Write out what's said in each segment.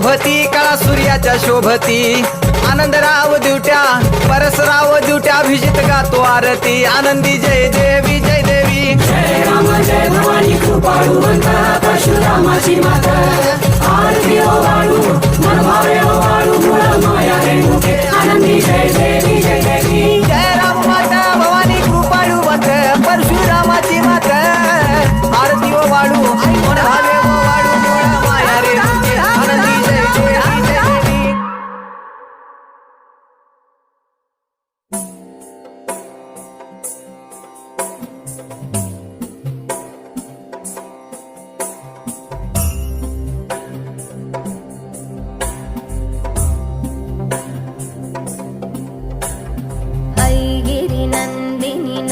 शोभती कळा सूर्याच्या शोभती. आनंदराव दिवट्या परसराव दिवट्या अभिजित गातो आरती. आनंदी जय देवी जय देवी. जय राम जय भवानी कृपाळू परशुरामाची माता. आरती ओ वाळू मनभावे ओ वाळू माया रे मुखे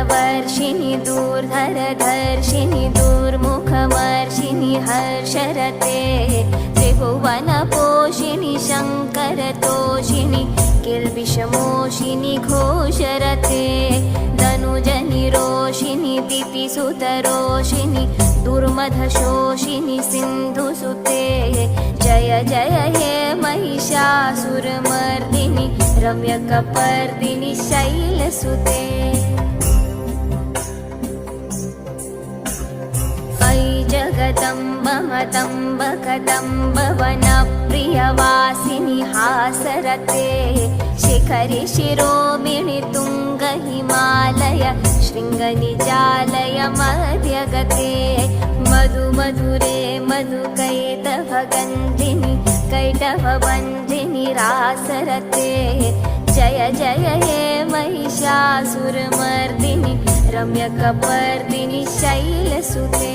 सुरवरवर्षिणि दूर्धरधर्षिणि दुर्मुखमर्षिणि हर्षरते त्रिभुवन त्रिभुवनपोषिणि शङ्करतोषिणि किल्बिषमोषिनि घोषरते धनुजनि रोषिणि दितिसुतरोषिणि दुर्मधशोषिनि सिन्धुसुते जय जय हे महिषासुरमर्दिनि रम्यकपर्दिनि शैलसुते मतम्ब कदम्ब वनप्रियवासिनि हासरते। शिखरि शिरोमिणि तुङ्ग हिमालय शृङ्गनिजालय मध्यगते। मधु मधुरे मधुकैटभगन्धिनि कैटभबन्धिनि रासरते। जय जय हे महिषासुरमर्दिनि रम्यकपर्दिनि शैलसुते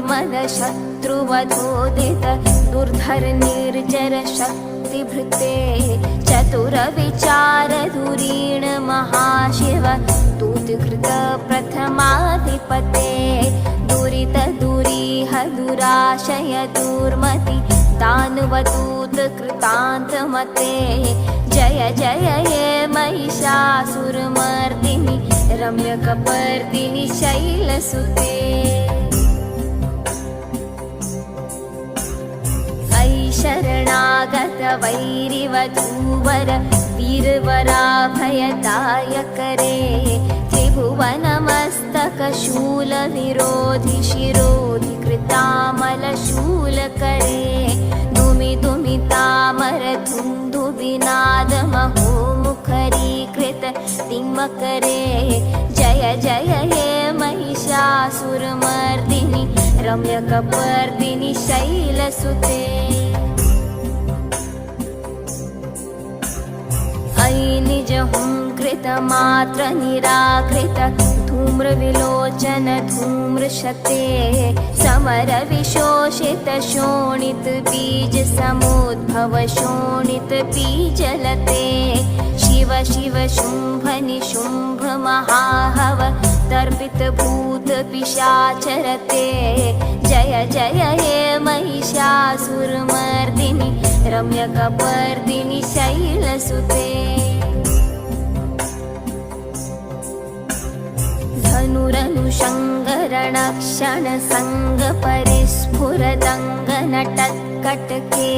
ऐरणदूर्मद शत्रुवधोदित दुर्धर निर्जर शक्तिभृते चतुरविचार धुरीण महाशिव दूतकृत प्रथमाधिपते दुरित दुरीह दुराशय दुर्मति दानवदूत कृतान्तमते जय जय हे महिषासुरमर्दिनि रम्यकपर्दिनि शैलसुते शरणागत वैरिवधूवर वीरवराभयदायकरे। त्रिभुवनमस्तकशूलविरोधि शिरोधि कृतामलशूलकरे। दुमि दुमि तामर धुन्दुबिनादमहो मुखरीकृत तिम्मकरे जय जय हे महिषासुरमर्दिनि रम्यकपर्दिनि शैलसुते निज हुङ्कृतमात्र निराकृत धूम्रविलोचन धूम्रशते समर विशोषित शोणित बीज समुद्भव शोणित बीजलते शिव शिव शुम्भ निशुम्भ महाहव तर्पित भूत पिशाचरते जय जय हे महिषासुरमर्दिनि रम्यकपर्दिनि शैलसुते धनुरनुशङ्गरणक्षण सङ्गपरिस्फुरदङ्गनटत्कटके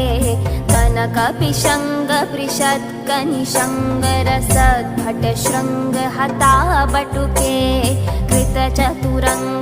कनकपिशङ्गपृषत्कनिशङ्गरसद्भट शृङ्गहता बटुके कृतचतुरङ्ग